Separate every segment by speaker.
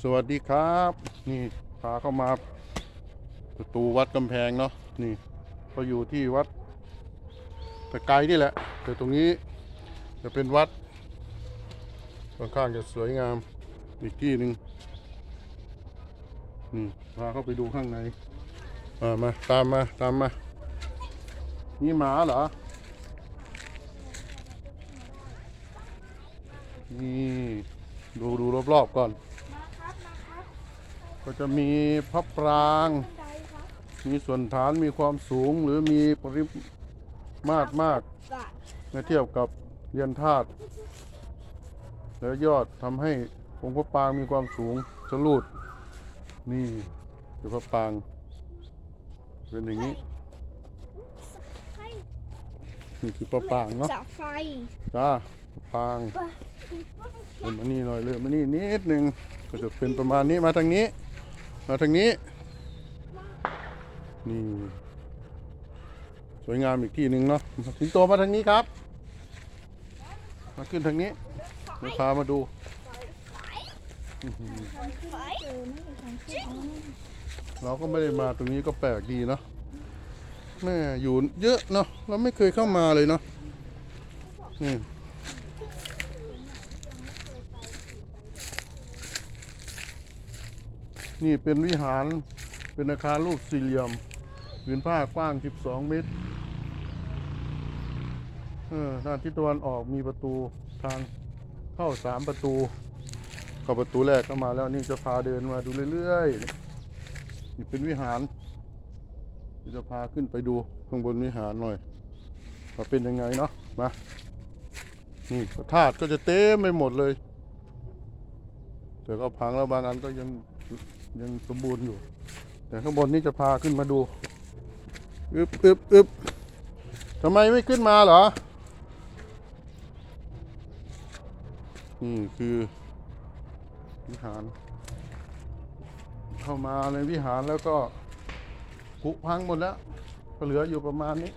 Speaker 1: สวัสดีครับ นี่พาเข้ามาประตูวัดกำแพงเนาะนี่ก็อยู่ที่วัดตะไกรนี่แหละ แต่ตรงนี้จะเป็นวัดค่อนข้างจะสวยงามอีกที่หนึ่งนี่พาเข้าไปดูข้างในมามาตามมาตามมานี่หมาเหรอนี่ดูดูรอบๆก่อน
Speaker 2: มาครับ มาครับ
Speaker 1: ก็จะมีพระปราง มีส่วนฐานมีความสูงหรือมีปริมาตรมากเมื่อเทียบกับเรียนธาตุแล้วยอดทำให้องค์พระปางมีความสูงสลูดนี่คือพระปาง เป็นอย่างนี้นี่คือพระปางเนาะ
Speaker 2: จะไฟ
Speaker 1: จ้าพระปางเริ่มานี่หน่อยเริ่มมานี่นิดนึงก็จะเป็นประมาณนี้มาทางนี้ มาทางนี้ นี่ สวยงามอีกที่หนึ่งเนาะสิงโตมาทางนี้ครับ มาขึ้นทางนี้เดี๋ยวพามาดูเราก็ไม่ได้มาตรงนี้ก็แปลกดีเนาะแม่อยู่เยอะเนาะเราไม่เคยเข้ามาเลยเนาะนี่ นี่เป็นวิหารเป็นอาคารรูปสี่เหลี่ยมผืนผ้ากว้าง 12 เมตรด้านทิศตะวันออกมีประตูทางเข้าสามประตูเข้าประตูแรกเข้ามาแล้วนี่จะพาเดินมาดูเรื่อยๆนี่เป็นวิหารเดี๋ยวจะพาขึ้นไปดูข้างบนวิหารหน่อยว่าเป็นยังไงเนาะมานี่พระธาตุก็จะเต็มไปหมดเลย แต่ก็พังแล้วบางอันก็ยัง ยังสมบูรณ์อยู่ แต่ข้างบนนี่จะพาขึ้นมาดูอึบอึบอึบทำไมไม่ขึ้นมาเหรอ นี่คือวิหาร เข้ามาในวิหารแล้วก็ผุพังหมดแล้ว ก็เหลืออยู่ประมาณนี้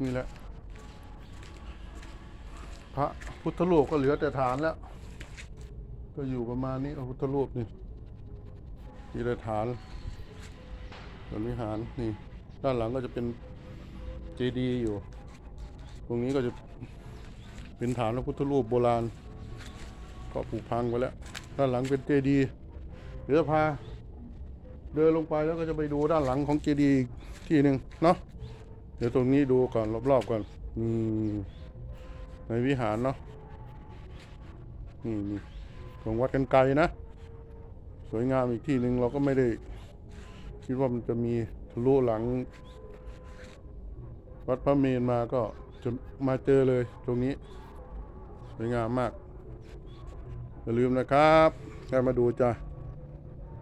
Speaker 1: นี่แหละ พระพุทธรูปก็เหลือแต่ฐานแล้ว ก็อยู่ประมาณนี้พระพุทธรูปนี่ ที่แต่ฐานส่วนวิหารนี่ ด้านหลังก็จะเป็นเจดีย์อยู่ ตรงนี้ก็จะเป็นฐานพระพุทธรูปโบราณ ก็ผุพังไปแล้ว ด้านหลังเป็นเจดีย์เดี๋ยวจะพาเดินลงไปแล้วก็จะไปดูด้านหลังของเจดีย์ที่หนึ่งเนาะเดี๋ยวตรงนี้ดูก่อนรอบๆก่อนนี่ในวิหารเนาะนี่นี่ของวัดกันไกลนะ สวยงามอีกที่หนึ่งเราก็ไม่ได้ คิดว่ามันจะมีทะลุหลัง วัดพระเมรุมาก็จะมาเจอเลยตรงนี้ สวยงามมากอย่าลืมนะครับแค่มาดูจ้ะ